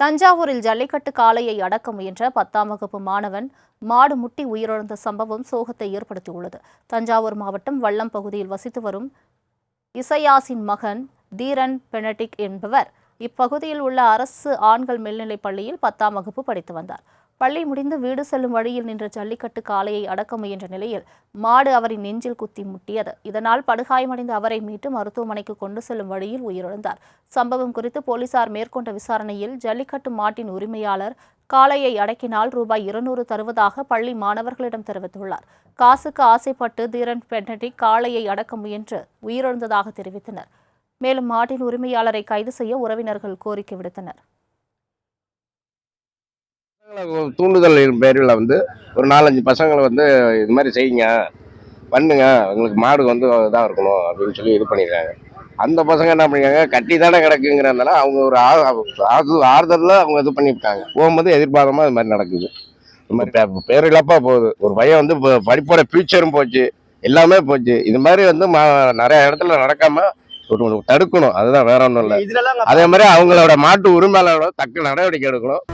தஞ்சாவூரில் ஜல்லிக்கட்டு காளையை அடக்க முயன்ற பத்தாம் வகுப்பு மாணவன் மாடு முட்டி உயிரிழந்த சம்பவம் சோகத்தை ஏற்படுத்தியுள்ளது. தஞ்சாவூர் மாவட்டம் வல்லம் பகுதியில் வசித்து வரும் இசையாசின் மகன் தீரன் பெனடிக் என்பவர் இப்பகுதியில் உள்ள அரசு ஆண்கள் மேல்நிலைப் பள்ளியில் பத்தாம் வகுப்பு படித்து வந்தார். பள்ளி முடிந்து வீடு செல்லும் வழியில் நின்ற ஜல்லிக்கட்டு காளையை அடக்க முயன்ற நிலையில் மாடு அவரின் நெஞ்சில் குத்தி முட்டியது. இதனால் படுகாயமடைந்த அவரை மீட்டு மருத்துவமனைக்கு கொண்டு செல்லும் வழியில் உயிரிழந்தார். சம்பவம் குறித்து போலீசார் மேற்கொண்ட விசாரணையில் ஜல்லிக்கட்டு மாட்டின் உரிமையாளர் காளையை அடக்கினால் ரூபாய் இருநூறு தருவதாக பள்ளி மாணவர்களிடம் தெரிவித்துள்ளார். காசுக்கு ஆசைப்பட்டு தீரன் பென்னடிக் காளையை அடக்க முயன்று உயிரிழந்ததாக தெரிவித்தனர். மேலும் மாட்டின் உரிமையாளரை கைது செய்ய உறவினர்கள் கோரிக்கை விடுத்தனர். பசங்களை தூண்டுதல் பேரில் வந்து ஒரு நாலஞ்சு பசங்களை வந்து இது மாதிரி செய்யுங்க பண்ணுங்க உங்களுக்கு மாடு வந்து இதாக இருக்கணும் அப்படின்னு சொல்லி இது பண்ணியிருக்காங்க அந்த பசங்க என்ன பண்ணிருக்காங்க கட்டி தானே கிடக்குங்கிறதுனால அவங்க ஒரு ஆறு ஆறுதலில் அவங்க இது பண்ணியிருக்காங்க போகும்போது எதிர்பாராமல் இது மாதிரி நடக்குது. இது மாதிரி பேரிழப்பாக போகுது. ஒரு பையன் வந்து படிப்போட ஃபியூச்சரும் போச்சு எல்லாமே போச்சு. இது மாதிரி வந்து நிறைய இடத்துல நடக்காம ஒரு ஒரு தடுக்கணும். அதுதான் வேற ஒன்றும் இல்லை. அதே மாதிரி அவங்களோட மாட்டு உரிமையாளரோட தக்க நடவடிக்கை எடுக்கணும்.